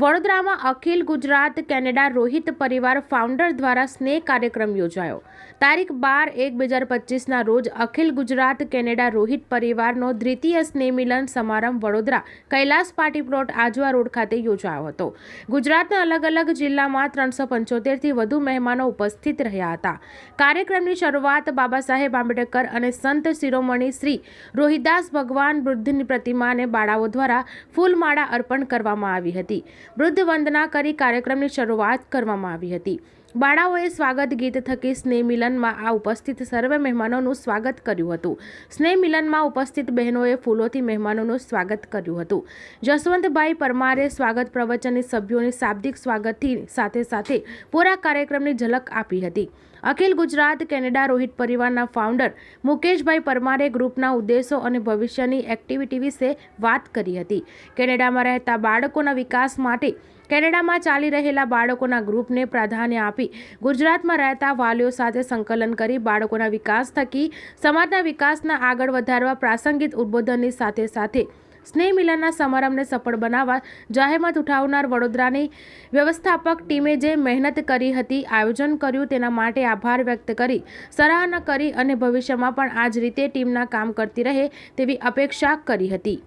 વડોદરામાં અખિલ ગુજરાત કેનેડા રોહિત પરિવાર ફાઉન્ડર દ્વારા સ્નેહ કાર્યક્રમ યોજાયો. તારીખ બાર એક બે હજાર પચીસના રોજ અખિલ ગુજરાત કેનેડા રોહિત પરિવારનો દ્વિતીય સ્નેહ મિલન સમારંભ Vadodara Kailas party plot Ajwa road ખાતે યોજાયો હતો. ગુજરાતના અલગ અલગ જિલ્લામાં ત્રણસો પંચોતેરથી વધુ મહેમાનો ઉપસ્થિત રહ્યા હતા. કાર્યક્રમની શરૂઆત બાબા સાહેબ આંબેડકર અને સંત શિરોમણી શ્રી રોહિદાસ ભગવાન બુદ્ધની પ્રતિમાને બાળાઓ દ્વારા ફૂલમાળા અર્પણ કરવામાં આવી હતી. વૃદ્ધ વંદના કરી કાર્યક્રમની શરૂઆત કરવામાં આવી હતી. બાળાઓએ સ્વાગત ગીત થકી સ્નેહ મિલનમાં આ ઉપસ્થિત સર્વે મહેમાનોનું સ્વાગત કર્યું હતું. સ્નેહ મિલનમાં ઉપસ્થિત બહેનોએ ફૂલોથી મહેમાનોનું સ્વાગત કર્યું હતું. જસવંતભાઈ પરમારે સ્વાગત પ્રવચનની સભ્યોની શાબ્દિક સ્વાગતથી સાથે સાથે પૂરા કાર્યક્રમની ઝલક આપી હતી. અખિલ ગુજરાત કેનેડા રોહિત પરિવારના ફાઉન્ડર મુકેશભાઈ પરમારે ગ્રુપના ઉદ્દેશો અને ભવિષ્યની એક્ટિવિટી વિશે વાત કરી હતી. કેનેડામાં રહેતા બાળકોના વિકાસ માટે કેનેડામાં ચાલી રહેલા બાળકોના ગ્રુપને પ્રાધાન્ય આપી ગુજરાતમાં રહેતા વાલીઓ સાથે સંકલન કરી બાળકોના વિકાસ થકી સમાજના વિકાસના આગળ વધારવા પ્રાસંગિક ઉદ્બોધનની સાથે સાથે સ્નેહ મિલનના સમારંભને સફળ બનાવવા જાહેરમત ઉઠાવનાર વડોદરાની વ્યવસ્થાપક ટીમે જે મહેનત કરી હતી, આયોજન કર્યું તેના માટે આભાર વ્યક્ત કરી, સરાહના કરી અને ભવિષ્યમાં પણ આ જ રીતે ટીમના કામ કરતી રહે તેવી અપેક્ષા કરી હતી.